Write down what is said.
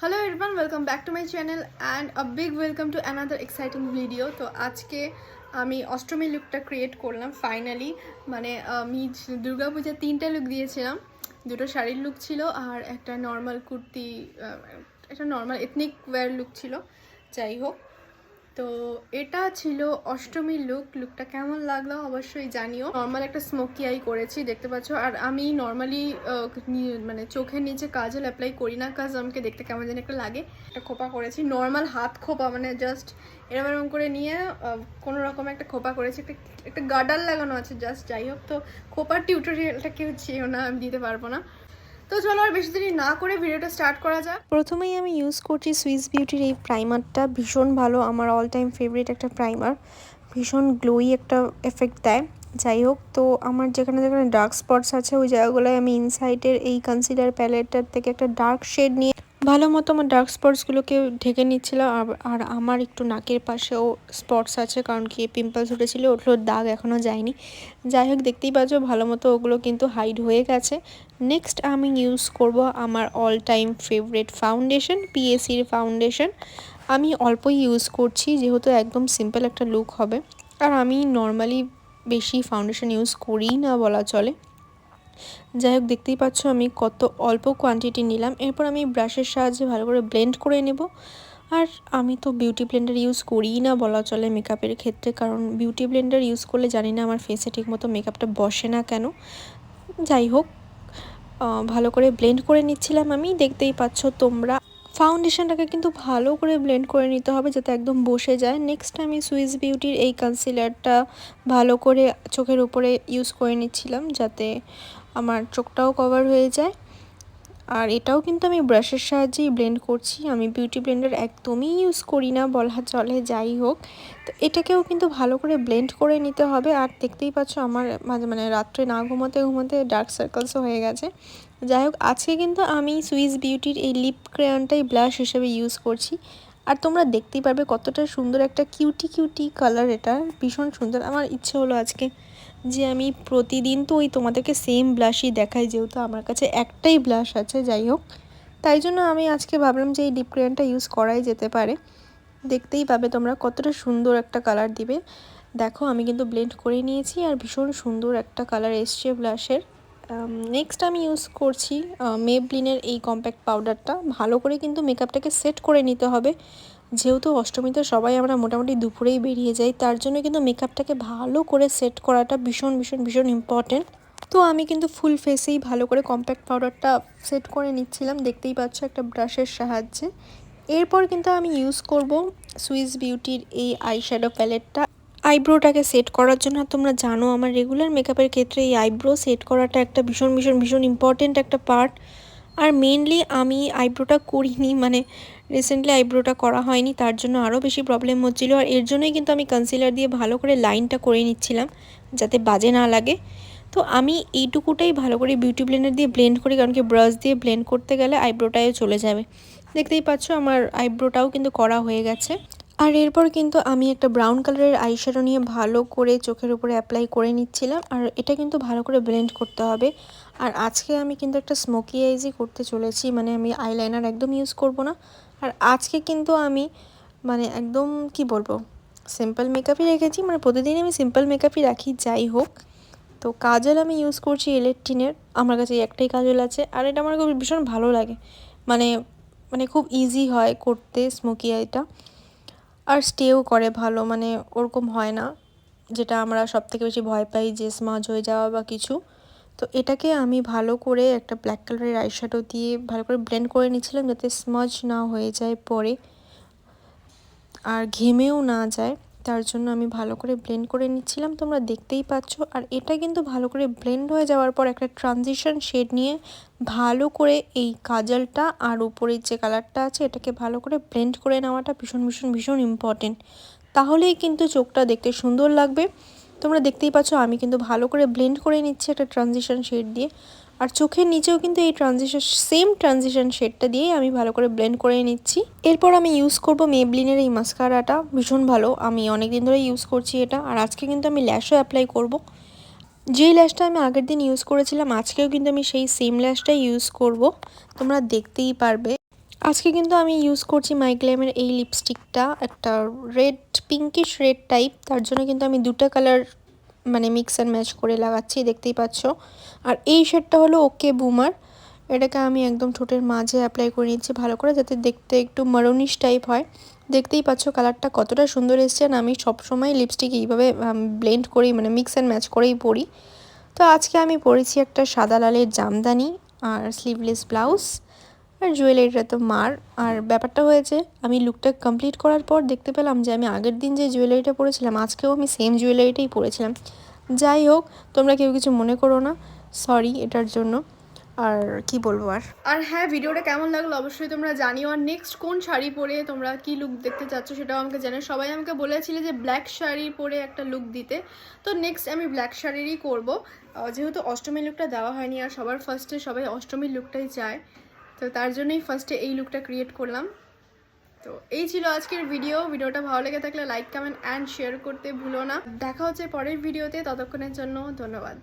Hello everyone welcome back to my channel and a big welcome to another exciting video তো আজকে আমি অষ্টমী লুকটা create করলাম finally মানে আমি দুর্গাপূজার তিনটা লুক দিয়েছিলাম। দুটো শাড়ির লুক ছিল আর একটা নর্মাল কুর্তি একটা নর্মাল এথনিক ওয়্যার লুক ছিল। যাই হোক। তো এটা ছিল অষ্টমীর লুক লুকটা কেমন লাগল অবশ্যই জানিও। নর্মাল একটা স্মোকি আই করেছি, দেখতে পাচ্ছ। আর আমি নর্মালি মানে চোখের নিচে কাজল অ্যাপ্লাই করি না কাজ আমাকে দেখতে কেমন যেন একটা লাগে। একটা খোপা করেছি নর্মাল হাত খোপা মানে জাস্ট এরম এরম করে নিয়ে কোনো রকম একটা খোপা করেছি। একটা একটা গার্ডার লাগানো আছে জাস্ট যাই হোক। তো খোপার টিউটোরিয়ালটা কেউ চেয়েও না, আমি দিতে পারব না। তো চলো আর বেশি দেরি না করে ভিডিওটা স্টার্ট করা যাক। প্রথমেই আমি ইউজ করছি সুইস বিউটির এই প্রাইমারটা ভীষণ ভালো, আমার অল টাইম ফেভারিট একটা প্রাইমার ভীষণ গ্লোই একটা এফেক্ট দেয়। যাই হোক, তো আমার যেখানে যেখানে ডার্ক স্পটস আছে, ওই জায়গাগুলোয় আমি ইনসাইটের এই কনসিলার প্যালেটটার থেকে একটা ডার্ক শেড নিয়ে ভালো মতো আমার ডার্ক স্পটসগুলোকে ঢেকে নিচ্ছিলাম। আর- আর আমার একটু নাকের পাশেও স্পটস আছে, কারণ কি পিম্পলস উঠেছিল ওগুলোর দাগ এখনও যায়নি। যাই হোক, দেখতেই পাচ্ছ ভালো মতো ওগুলো কিন্তু হাইড হয়ে গেছে। নেক্সট আমি ইউজ করব আমার অল টাইম ফেভারিট ফাউন্ডেশন পিএসির ফাউন্ডেশন আমি অল্পই ইউজ করছি, যেহেতু একদম সিম্পল একটা লুক হবে। আর আমি নর্মালি বেশি ফাউন্ডেশন ইউজ করিই না বলা চলে। যাই হোক দেখতেই পাচ্ছ আমি কত অল্প কোয়ান্টিটি নিলাম। এরপর আমি ব্রাশের সাহায্যে ভালো করে ব্লেন্ড করে নেব। আর আমি তো বিউটি ব্লেন্ডার ইউজ করিই না বলা চলে মেকআপের ক্ষেত্রে, কারণ বিউটি ব্লেন্ডার ইউজ করলে জানি না আমার ফেসে ঠিকমতো মেকআপটা বসে না কেন। যাই হোক ভালো করে ব্লেন্ড করে নিচ্ছিলাম আমি। দেখতেই পাচ্ছ তোমরা ফাউন্ডেশনটাকে কিন্তু ভালো করে ব্লেন্ড করে নিতে হবে যাতে একদম বসে যায়। নেক্সট আমি সুইস বিউটির এই কনসিলারটা ভালো করে চোখের উপরে ইউজ করে নিচ্ছিলাম যাতে আমার চোখটাও কভার হয়ে যায়। আর এটাও কিন্তু আমি ব্রাশের সাহায্যেই ব্লেন্ড করছি। আমি বিউটি ব্লেন্ডার একদমই ইউজ করি না, বলা চলে, যাই হোক। তো এটাকেও কিন্তু ভালো করে ব্লেন্ড করে নিতে হবে। আর দেখতেই পাচ্ছ আমার মাঝে মানে রাত্রে না ঘুমোতে ঘুমোতে ডার্ক সার্কেলসও হয়ে গেছে। যাই হোক, আজকে কিন্তু আমি সুইস বিউটির এই লিপ ক্রেয়নটাই ব্লাশ হিসেবে ইউজ করছি। আর তোমরা দেখতেই পারবে কতটা সুন্দর একটা কিউটি কিউটি কালার এটা। ভীষণ সুন্দর। আমার ইচ্ছে হলো আজকে যে আমি প্রতিদিন তো ওই তোমাদেরকে সেম ব্লাশই দেখাই, যেহেতু আমার কাছে একটাই ব্লাশ আছে, যাই হোক। তাই জন্য আমি আজকে ভাবলাম যে এই লিপ ক্রেয়নটা ইউজ করাই যেতে পারে। দেখতেই পাবে তোমরা কতটা সুন্দর একটা কালার দিবে। দেখো, আমি কিন্তু ব্লেন্ড করে নিয়েছি আর ভীষণ সুন্দর একটা কালার এসছে ব্লাশের নেক্সট আমি ইউজ করছি মেবলিনের এই কম্প্যাক্ট পাউডারটা ভালো করে কিন্তু মেকআপটাকে সেট করে নিতে হবে। যেহেতু অষ্টমীতে সবাই আমরা মোটামুটি দুপুরেই বেরিয়ে যাই, তার জন্য কিন্তু মেকআপটাকে ভালো করে সেট করাটা ভীষণ ভীষণ ভীষণ ইম্পর্টেন্ট তো আমি কিন্তু ফুল ফেসেই ভালো করে কম্প্যাক্ট পাউডারটা সেট করে নিচ্ছিলাম, দেখতেই পাচ্ছ একটা ব্রাশের সাহায্যে। এরপর কিন্তু আমি ইউজ করব সুইস বিউটির এই আইশ্যাডো প্যালেটটা আইব্রোটাকে সেট করার জন্য তোমরা জানো আমার রেগুলার মেকআপের ক্ষেত্রে এই আইব্রো সেট করাটা একটা ভীষণ ভীষণ ভীষণ ইম্পর্টেন্ট একটা পার্ট আর মেনলি আমি আইব্রোটা করিনি মানে রিসেন্টলি আইব্রোটা করা হয়নি, তার জন্য আরও বেশি প্রবলেম হচ্ছিল আর এর জন্যই কিন্তু আমি কনসিলার দিয়ে ভালো করে লাইনটা করে নিচ্ছিলাম, যাতে বাজে না লাগে। তো আমি এইটুকুটাই ভালো করে বিউটি ব্লেন্ডার দিয়ে ব্লেন্ড করি, কারণ কি ব্রাশ দিয়ে ব্লেন্ড করতে গেলে আইব্রোটাও চলে যাবে। দেখতেই পাচ্ছ আমার আইব্রোটাও কিন্তু করা হয়ে গেছে। আর এরপর কিন্তু আমি একটা ব্রাউন কালারের আইশ্যাডো নিয়ে ভালো করে চোখের উপরে অ্যাপ্লাই করে নিচ্ছিলাম, আর এটা কিন্তু ভালো করে ব্লেন্ড করতে হবে। আর আজকে আমি কিন্তু একটা স্মোকি আইজই করতে চলেছি মানে আমি আইলাইনার একদম ইউজ করব না। আর আজকে কিন্তু আমি মানে একদম কি বলব সিম্পল মেকআপই রেখেছি মানে প্রতিদিন আমি সিম্পল মেকআপই রাখি, যাই হোক। তো কাজল আমি ইউজ করছি ইলেকট্রিনের আমার কাছে একটাই কাজল আছে, আর এটা আমার খুব ভীষণ ভালো লাগে। মানে মানে খুব ইজি হয় করতে স্মোকি আইটা আর স্টেও করে ভালো মানে ওরকম হয় না, যেটা আমরা সব থেকে বেশি ভয় পাই যে স্মাজ হয়ে যাওয়া বা কিছু। তো এটাকে আমি ভালো করে একটা ব্ল্যাক কালারের আইশ্যাডো দিয়ে ভালো করে ব্লেন্ড করে নিচ্ছিলাম যাতে স্মাজ না হয়ে যায় পরে। আর ঘেমেও না যায়, তার জন্য আমি ভালো করে ব্লেন্ড করে নিচ্ছিলাম। তোমরা দেখতেই পাচ্ছ। আর এটা কিন্তু ভালো করে ব্লেন্ড হয়ে যাওয়ার পর একটা ট্রানজিশন শেড নিয়ে ভালো করে এই কাজলটা আর উপরের যে কালারটা আছে, এটাকে ভালো করে ব্লেন্ড করে নেওয়াটা ভীষণ ভীষণ ভীষণ ইম্পর্টেন্ট তাহলেই কিন্তু চোখটা দেখতে সুন্দর লাগবে। তোমরা দেখতেই পাচ্ছ, আমি কিন্তু ভালো করে ব্লেন্ড করে নিচ্ছি একটা ট্রানজিশন শেড দিয়ে। আর চোখের নিচেও কিন্তু এই ট্রানজিশন সেম ট্রানজিশন শেডটা দিয়েই আমি ভালো করে ব্লেন্ড করে নিচ্ছি। এরপর আমি ইউজ করব মেবলিনের এই মাস্কারাটা ভীষণ ভালো। আমি অনেক দিন ধরে ইউজ করছি এটা, আর আজকে কিন্তু আমি ল্যাশও অ্যাপ্লাই করব। যেই ল্যাশটা আমি আগের দিন ইউজ করেছিলাম, আজকেও কিন্তু আমি সেই সেম ল্যাশটাই ইউজ করব। তোমরা দেখতেই পারবে। আজকে কিন্তু আমি ইউজ করছি মাইগ্ল্যামের এই লিপস্টিকটা একটা রেড পিঙ্কিশ রেড টাইপ তার জন্য কিন্তু আমি দুটো কালার মানে মিক্স অ্যান্ড ম্যাচ করে লাগাচ্ছি, দেখতেই পাচ্ছ। আর এই শেডটা হলো ওকে বুমার এটাকে আমি একদম ঠোঁটের মাঝে অ্যাপ্লাই করে নিচ্ছি ভালো করে, যাতে দেখতে একটু মারুনিশ টাইপ হয়। দেখতেই পাচ্ছ কালারটা কতটা সুন্দর এসছে আর আমি সবসময় লিপস্টিক এইভাবে ব্লেন্ড করেই মানে মিক্স অ্যান্ড ম্যাচ করেই পরি। তো আজকে আমি পরেছি একটা সাদা লালের জামদানি আর স্লিভলেস ব্লাউজ আর জুয়েলারিটা তো মার। আর ব্যাপারটা হয়েছে, আমি লুকটা কমপ্লিট করার পর দেখতে পেলাম যে আমি আগের দিন যে জুয়েলারিটা পরেছিলাম, আজকেও আমি সেম জুয়েলারিটাই পরেছিলাম। যাই হোক, তোমরা কেউ কিছু মনে করো না সরি এটার জন্য। আর কি বলব আর? আর হ্যাঁ ভিডিওটা কেমন লাগল অবশ্যই তোমরা জানিও। আর নেক্সট কোন শাড়ি পরে তোমরা কি লুক দেখতে চাচ্ছ সেটাও আমাকে জানো সবাই আমাকে বলেছিলে যে ব্ল্যাক শাড়ি পরে একটা লুক দিতে। তো নেক্সট আমি ব্ল্যাক শাড়িরই করব। যেহেতু অষ্টমীর লুকটা দেওয়া হয়নি আর সবার ফার্স্টে সবাই অষ্টমীর লুকটাই চায়। তো তার জন্যই ফার্স্টে এই লুকটা ক্রিয়েট করলাম। তো এই ছিল আজকের ভিডিও ভিডিওটা ভালো লেগে থাকলে লাইক কমেন্ট অ্যান্ড শেয়ার করতে ভুলো না। দেখা হচ্ছে পরের ভিডিওতে ততক্ষণের জন্য ধন্যবাদ।